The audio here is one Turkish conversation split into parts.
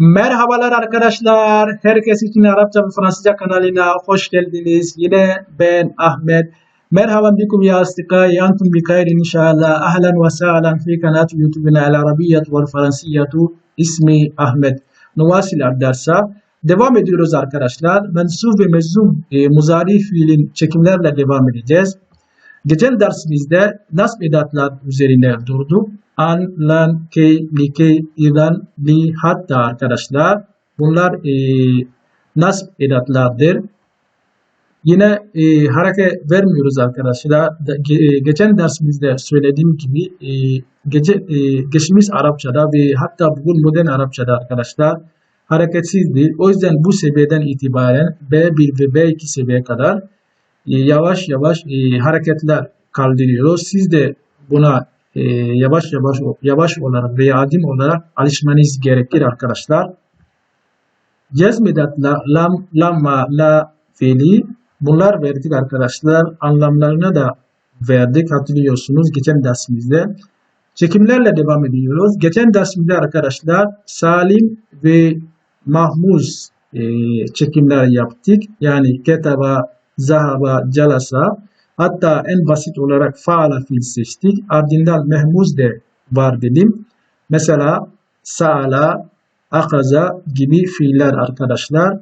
Merhabalar arkadaşlar. Herkes için Arapça ve Fransızca kanalına hoş geldiniz. Yine ben Ahmet. Merhaba bikum ya asdikai. Antum bi inşallah. Ahlan ve sahlan fi kanat YouTube'na al arabiyyat ve fransiyatu. İsmi Ahmet. Nuvasil dersa. Devam ediyoruz arkadaşlar. Mensub ve mezum e, muzari fiilin çekimlerle devam edeceğiz. Geçen dersimizde nasb edatlar üzerine durduk. An, lan, key, likey, idan, li, hatta arkadaşlar. Bunlar e, nasb edatlardır. Yine e, hareket vermiyoruz arkadaşlar. Da, ge, e, geçen dersimizde söylediğim gibi e, gece, e, geçmiş Arapçada ve hatta bugün modern Arapçada arkadaşlar hareketsizdir. O yüzden bu seviyeden itibaren B1 ve B2 seviye kadar e, yavaş yavaş e, hareketler kaldırıyoruz. Siz de buna e, yavaş yavaş yavaş olarak veya adim olarak alışmanız gerekir arkadaşlar. Cezmedatla lam, lamma, la fiili bunlar verdik arkadaşlar. Anlamlarını da verdik hatırlıyorsunuz geçen dersimizde. Çekimlerle devam ediyoruz. Geçen dersimizde arkadaşlar Salim ve Mahmuz e, çekimler yaptık. Yani ketaba, zahaba, calasa. Hatta en basit olarak faala fiil seçtik. Ardından mehmuz de var dedim. Mesela saala, akaza gibi fiiller arkadaşlar.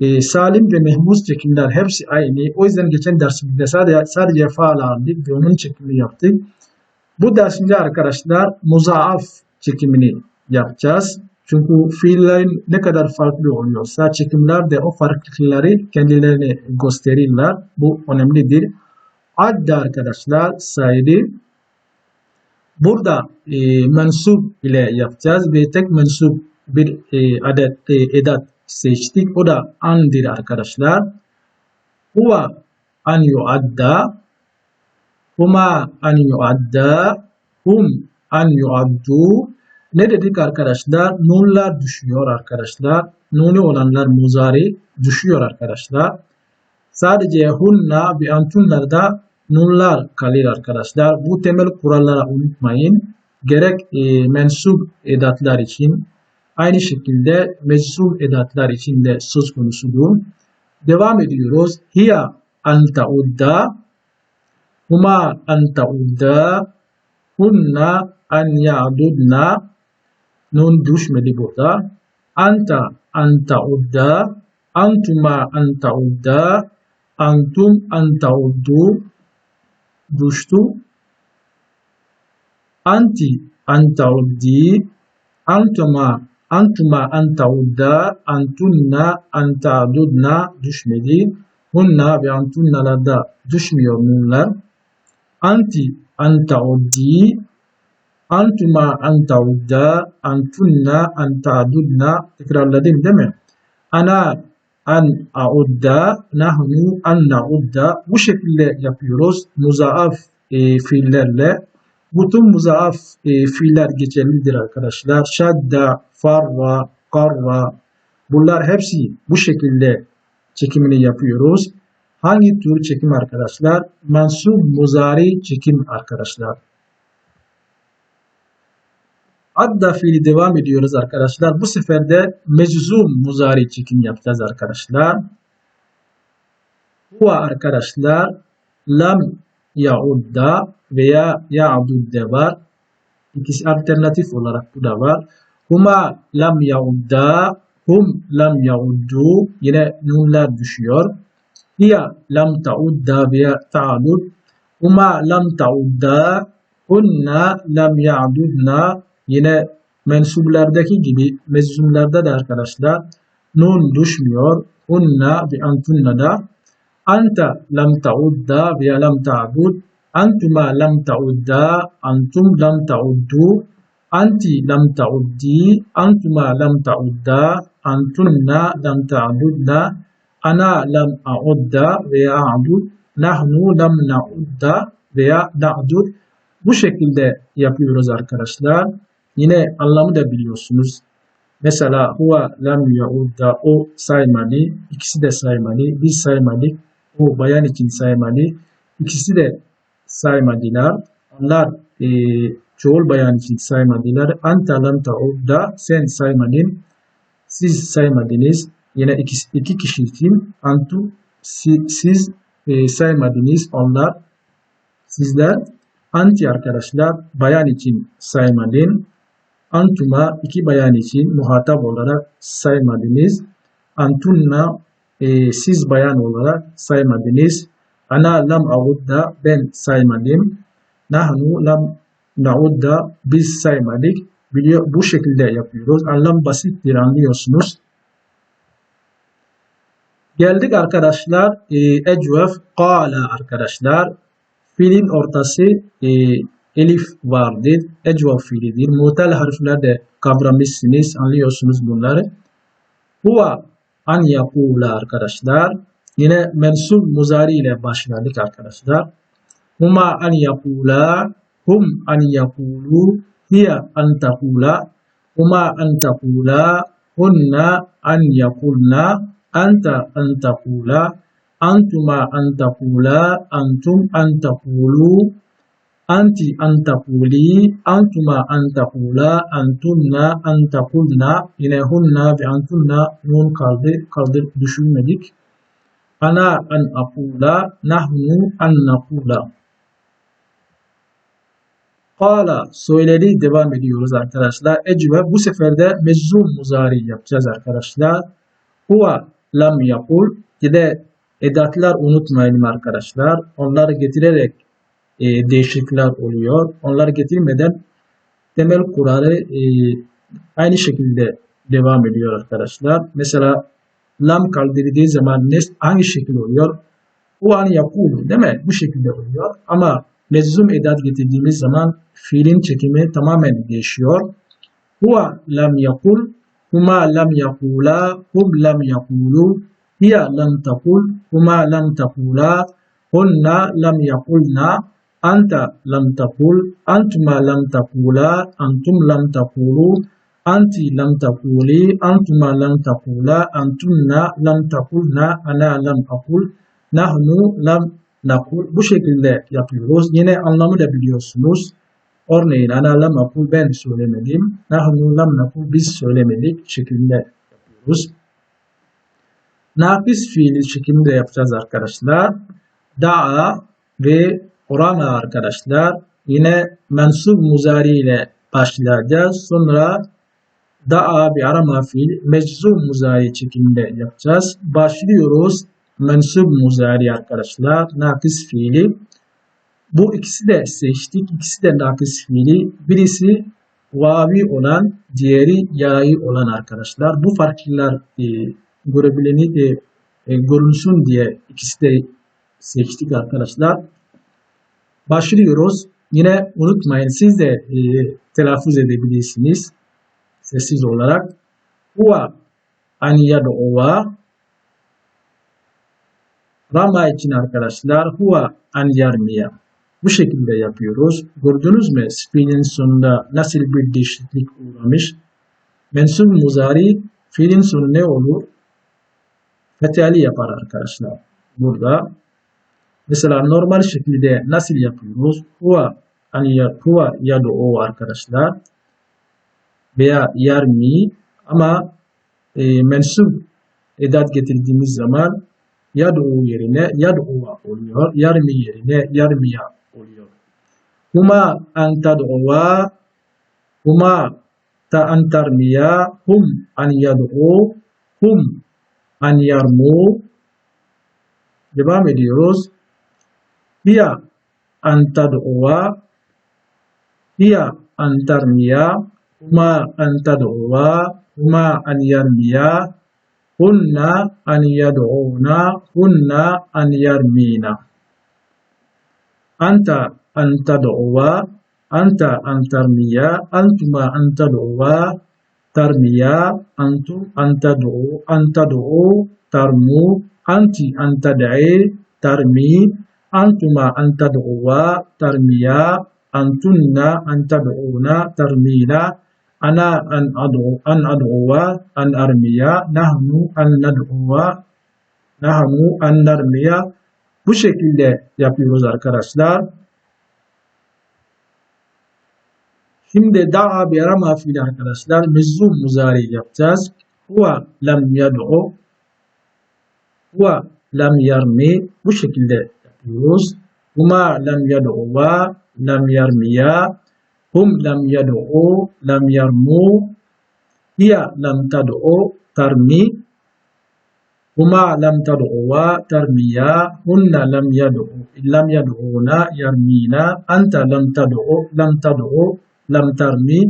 E, salim ve mehmuz çekimler hepsi aynı. O yüzden geçen dersimizde sadece, sadece faala aldık ve onun çekimini yaptık. Bu dersimde arkadaşlar muzaaf çekimini yapacağız. Çünkü fiillerin ne kadar farklı oluyorsa çekimler de o farklılıkları kendilerine gösterirler. Bu önemlidir. Adda arkadaşlar saydı. Burada e, mensup ile yapacağız ve tek mensup bir e, adet e, edat seçtik. O da andir arkadaşlar. Huwa an yuadda. Huma an yuadda. Hum an yuaddu. Ne dedik arkadaşlar? Nunlar düşüyor arkadaşlar. Nuni olanlar muzari düşüyor arkadaşlar. Sadece hunna ve antunlarda nunlar kalır arkadaşlar. Bu temel kurallara unutmayın. Gerek e, mensup edatlar için aynı şekilde meczup edatlar için de söz konusudur. Devam ediyoruz. Hiya an ta'udda huma an ta'udda hunna an ya'dudna nun düşmedi burada. Anta anta udda antuma anta udda antum anta uddu düştü. Anti anta uddi antuma antuma anta udda antunna anta ududna düşmedi. Hunna ve antunnalarda düşmüyor nunlar. Anti anta uddi Antuma antauda, antunna antadudna tekrarladım değil mi? Ana an audda, nahnu an naudda. Bu şekilde yapıyoruz. Muzaaf e, fiillerle. Bütün muzaaf e, fiiller geçerlidir arkadaşlar. Şadda, farra, karra. Bunlar hepsi bu şekilde çekimini yapıyoruz. Hangi tür çekim arkadaşlar? Mansub muzari çekim arkadaşlar. Adda fiili devam ediyoruz arkadaşlar. Bu sefer de meczum muzari çekim yapacağız arkadaşlar. Huwa arkadaşlar lam yaudda veya ya'dudde var. İkisi alternatif olarak bu da var. Huma lam yaudda hum lam yauddu yine nunlar düşüyor. Hiya lam taudda veya ta'dud. Huma lam taudda hunna lam ya'dudna Yine mensublardaki gibi meczumlarda da arkadaşlar nun düşmüyor. Unna ve antunna da. Anta lam taudda ve lam ta'bud. Antuma lam taudda antum lam tauddu. Anti lam tauddi antuma lam taudda. Antunna lam ta'budna. Ana lam a'udda veya a'bud. Nahnu lam na'udda veya na'dud bu şekilde yapıyoruz arkadaşlar. Yine anlamı da biliyorsunuz. Mesela huwa lam yaudda o saymalı, ikisi de saymalı, biz saymadık, o bayan için saymalı, ikisi de saymadılar. Onlar e, çoğul bayan için saymadılar. Anta lam taudda sen saymadın. siz saymadınız. Yine iki, iki kişi için antum si- siz e, saymadınız onlar sizler anti arkadaşlar bayan için saymadın. Antuma iki bayan için muhatap olarak saymadınız. Antunna e, siz bayan olarak saymadınız. Ana lam avudda ben saymadım. Nahnu lam naudda biz saymadık. Biliyor, bu şekilde yapıyoruz. Anlam basittir anlıyorsunuz. Geldik arkadaşlar e, ecvef kala arkadaşlar. Fiilin ortası e, elif vardır. Ecvef fiilidir. Muhtel harfler de kavramışsınız. Anlıyorsunuz bunları. Huwa an yakula arkadaşlar. Yine mensup muzari ile başladık arkadaşlar. Huma an yakula. Hum an yakulu. Hiya an takula. Huma an takula. Hunna an yakulna. Anta an takula. Antuma an takula. Antum an takulu. Anti an antuma an takula, antunna an takulna, yine hunna ve antunna nun kaldı, kaldır düşünmedik. Ana an akula, nahnu an nakula. Kala söyledi devam ediyoruz arkadaşlar. Ecve bu sefer de mezzum muzari yapacağız arkadaşlar. Huwa lam yakul. Bir edatlar unutmayalım arkadaşlar. Onları getirerek e, değişiklikler oluyor. Onları getirmeden temel kuralı e, aynı şekilde devam ediyor arkadaşlar. Mesela lam kaldırıldığı zaman nes hangi şekilde oluyor? O an yakul değil mi? Bu şekilde oluyor. Ama meczum edat getirdiğimiz zaman fiilin çekimi tamamen değişiyor. Huwa lam yakul, huma lam yakula, hum lam yakulu, hiya lam takul, huma lam takula, hunna lam yakulna, anta lam takul, antuma lam takula, antum lam takulu, anti lam takuli, antuma lam takula, antunna lam takulna, ana lam akul, nahnu lam nakul. Bu şekilde yapıyoruz. Yine anlamı da biliyorsunuz. Örneğin ana lam akul ben söylemedim. Nahnu lam nakul biz söylemedik şeklinde yapıyoruz. Nakis fiili şeklinde yapacağız arkadaşlar. Da'a ve Orana arkadaşlar. Yine mensup muzari ile başlayacağız. Sonra da'a bir arama fiil meczum muzari şeklinde yapacağız. Başlıyoruz. Mensup muzari arkadaşlar. Nakis fiili. Bu ikisi de seçtik. İkisi de nakis fiili. Birisi vavi olan, diğeri yayı olan arkadaşlar. Bu farklar e, görebileni de e, görünsün diye ikisi de seçtik arkadaşlar. Başlıyoruz. Yine unutmayın siz de e, telaffuz edebilirsiniz sessiz olarak. Huwa an yad'uva Rama için arkadaşlar huwa an. Bu şekilde yapıyoruz. Gördünüz mü? Fiilin sonunda nasıl bir değişiklik uğramış. Mensup muzari fiilin sonu ne olur? Fethali yapar arkadaşlar. Burada Mesela normal şekilde nasıl yapıyoruz? Huwa hani ya, huwa yad'u arkadaşlar veya yarmi ama e, mensup edat getirdiğimiz zaman yad'u yerine yad'u oluyor. Yarmi yerine yarmiya oluyor. Huma an tad'uva huma ta an tarmiya hum an yad'u hum an yarmu devam ediyoruz. Hiya an tad'uwa hiya an tarmiya huma an tad'uwa huma an yarmiya hunna an yad'una hunna an yarmina anta an tad'uwa anta an tarmiya antuma an tad'uwa tarmiya antum an tad'u an tad'u tarmu anti an tad'i tarmi antuma an tad'uwa tarmiya antunna an tad'una tarmina ana an ad'u an ad'uwa an armiya nahnu an nad'uwa nahnu an narmiya bu şekilde yapıyoruz arkadaşlar. Şimdi da'a bir arama fiili arkadaşlar. Mezzum muzari yapacağız. huve lem yad'u huve lem yarmi bu şekilde yapıyoruz. Huma lem yad'uva lem yarmiya hum lem yad'u lem yarmu hiya lem tad'u tarmi huma lem tad'uva tarmiya hunna lem yad'u lem yad'una yarmina anta lem tad'u lem tad'u lem tarmi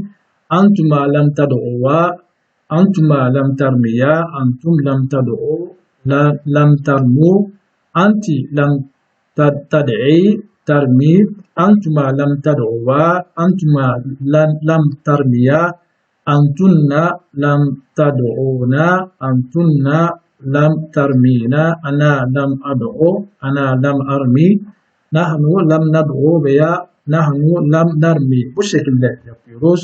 antuma lem tad'uva antuma lem tarmiya antum lem tad'u la lem tarmu anti lem tad'i tarmi antuma lem tad'uva antuma lem, lem tarmiya antunna lem tad'una antunna lem tarmina ana lem ad'u ana lem armi nahnu lem nad'u veya nahnu lem narmi bu şekilde yapıyoruz.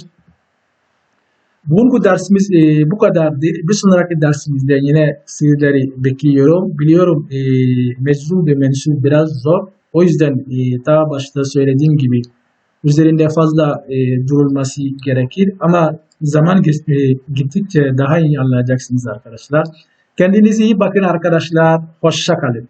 Bugünkü dersimiz e, bu kadardı. Bir sonraki dersimizde yine sizleri bekliyorum. Biliyorum e, meczu ve mensup biraz zor. O yüzden e, daha başta söylediğim gibi üzerinde fazla e, durulması gerekir. Ama zaman e, gittikçe daha iyi anlayacaksınız arkadaşlar. Kendinize iyi bakın arkadaşlar. Hoşça kalın.